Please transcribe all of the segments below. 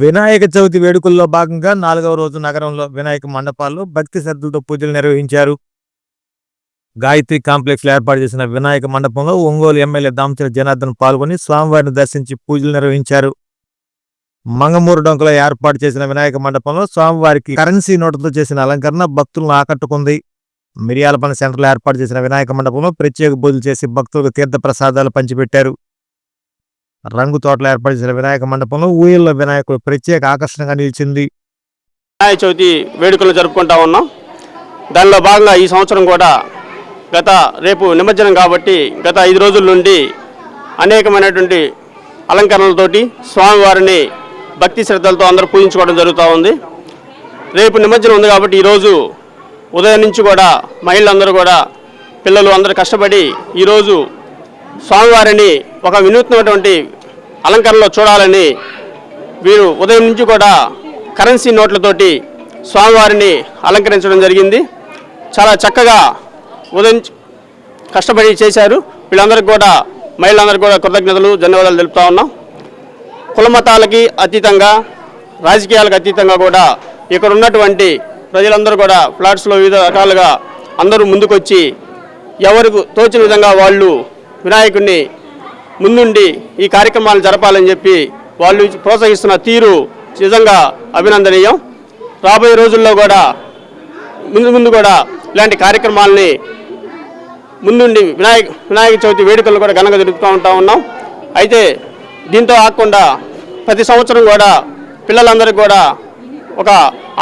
వినాయక చవితి వేడుకల్లో భాగంగా నాలుగవ రోజు నగరంలో వినాయక మండపాల్లో భక్తి శ్రద్ధలతో పూజలు నిర్వహించారు. గాయత్రి కాంప్లెక్స్లో ఏర్పాటు చేసిన వినాయక మండపంలో ఒంగోలు ఎమ్మెల్యే దామచల జనార్దన్ పాల్గొని స్వామివారిని దర్శించి పూజలు నిర్వహించారు. మంగమూరు డొంకలో ఏర్పాటు చేసిన వినాయక మండపంలో స్వామివారికి కరెన్సీ నోటుతో చేసిన అలంకరణ భక్తులను ఆకట్టుకుంది. మిరియాలపల్లి సెంటర్లో ఏర్పాటు చేసిన వినాయక మండపంలో ప్రత్యేక పూజలు చేసి భక్తులకు తీర్థ ప్రసాదాలు పంచిపెట్టారు. రంగు తోటలు ఏర్పరిచిన వినాయక మండపంలో ఊయల్లో వినాయకుడు ప్రత్యేక ఆకర్షణగా నిలిచింది. వినాయక చవితి వేడుకలు జరుపుకుంటా ఉన్నాం. దానిలో భాగంగా ఈ సంవత్సరం కూడా గత రేపు నిమజ్జనం కాబట్టి గత ఐదు రోజుల నుండి అనేకమైనటువంటి అలంకరణలతోటి స్వామివారిని భక్తి శ్రద్ధలతో అందరూ పూజించుకోవడం జరుగుతూ ఉంది. రేపు నిమజ్జనం ఉంది కాబట్టి ఈరోజు ఉదయం నుంచి కూడా మహిళలందరూ కూడా పిల్లలు అందరూ కష్టపడి ఈరోజు స్వామివారిని ఒక వినూత్నమైనటువంటి అలంకరణలో చూడాలని వీరు ఉదయం నుంచి కూడా కరెన్సీ నోట్లతోటి స్వామివారిని అలంకరించడం జరిగింది. చాలా చక్కగా ఉదయం కష్టపడి చేశారు. వీళ్ళందరికీ కూడా మహిళలందరికీ కూడా కృతజ్ఞతలు ధన్యవాదాలు తెలుపుతా ఉన్నాం. కులమతాలకి అతీతంగా రాజకీయాలకు అతీతంగా కూడా ఇక్కడ ఉన్నటువంటి ప్రజలందరూ కూడా ఫ్లాట్స్లో వివిధ రకాలుగా అందరూ ముందుకొచ్చి ఎవరికి తోచిన విధంగా వాళ్ళు వినాయకుడిని ముందుండి ఈ కార్యక్రమాలు జరపాలని చెప్పి వాళ్ళు ప్రోత్సహిస్తున్న తీరు నిజంగా అభినందనీయం. రాబోయే రోజుల్లో కూడా ముందు ముందు కూడా ఇలాంటి కార్యక్రమాలని ముందుండి వినాయక వినాయక చవితి వేడుకలు కూడా ఘనంగా జరుపుతూ ఉంటా ఉన్నాం. అయితే దీంతో ఆకుండా ప్రతి సంవత్సరం కూడా పిల్లలందరికీ కూడా ఒక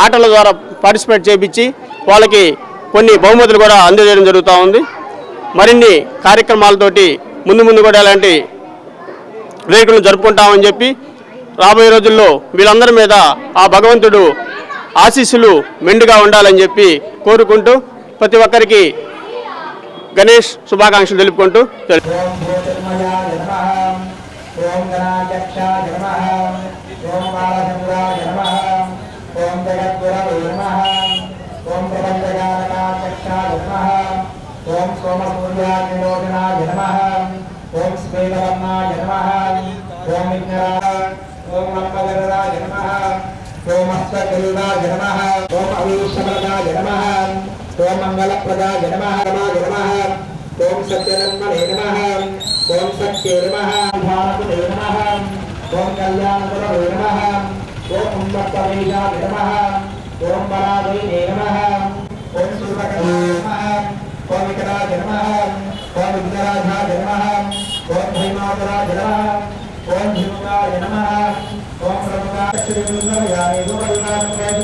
ఆటల ద్వారా పార్టిసిపేట్ చేయించి వాళ్ళకి కొన్ని బహుమతులు కూడా అందజేయడం జరుగుతూ ఉంది. మరిన్ని కార్యక్రమాలతోటి ముందు ముందు కూడా ఇలాంటి వేడుకలను జరుపుకుంటామని చెప్పి రాబోయే రోజుల్లో వీళ్ళందరి మీద ఆ భగవంతుడు ఆశీస్సులు మెండుగా ఉండాలని చెప్పి కోరుకుంటూ ప్రతి ఒక్కరికి గణేష్ శుభాకాంక్షలు తెలుపుకుంటూ ఓం జగద్గురవే నమః ఓం గణాధ్యక్షాయ నమః ఓం బాలచంద్రాయ నమః ఓం జగద్గురవే నమః ఓం ప్రపంచకారకాధ్యక్షాయ నమః ఓం సోమసూర్యాగ్నిరోధనాయ నమః ఓం శ్వేతవర్ణాయ నమః ఓం విఘ్నరాయ ఓం లంబగరాయ నమః ఓం అష్టగరుడాయ నమః ఓం అవీశమదాయ నమః ఓం మంగళప్రదాయ నమః రమాయ నమః ఓం సత్యనన్మనే నమః ఓం సత్యే నమః భారతే నమః ఓం కళ్యాణగురవే నమః ఓం ఉమ్మత్తమేషాయ నమః ఓం బలాదైనే నమః ఓం సూర్యకరాయ నమః ఓం వికరాయ నమః ఓం విఘ్నరాజాయ నమః ఓం భైమాతురాయ నమః ఓం భీముగాయ నమః ఓం ప్రముఖాక్షరియామి దూరవినాశమయం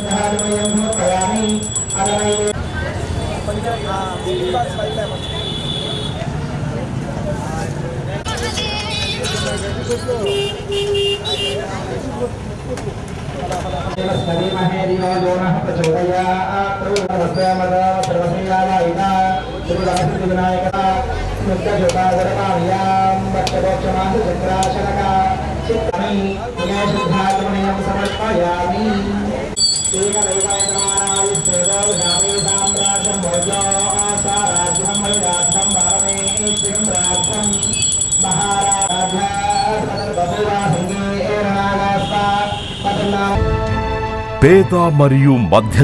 సమర్పయామి అరవై స్మరీమహే దివో యో నః ప్రచోదయాత్ త్రివస్వమద సర్వశ్రీయాదాయినా త్రివస్తి వినాయక స్మృతజోతాగరమాయాం భక్తదోక్షమాస చక్రాశనక చిత్తమి వినయశుద్ధాత్మనయం సమర్పయామి ఏకదైవాయమానాయ శ్రేదో విధామే సామ్రాజ్యం భోజో సారాజ్యం వైరాజ్యం భారమేశ్వరం రాజ్యం మహారాజా సర్వభూరా సంగే ఏరణాగాస్తా పతన్నా పేద మరియు మధ్య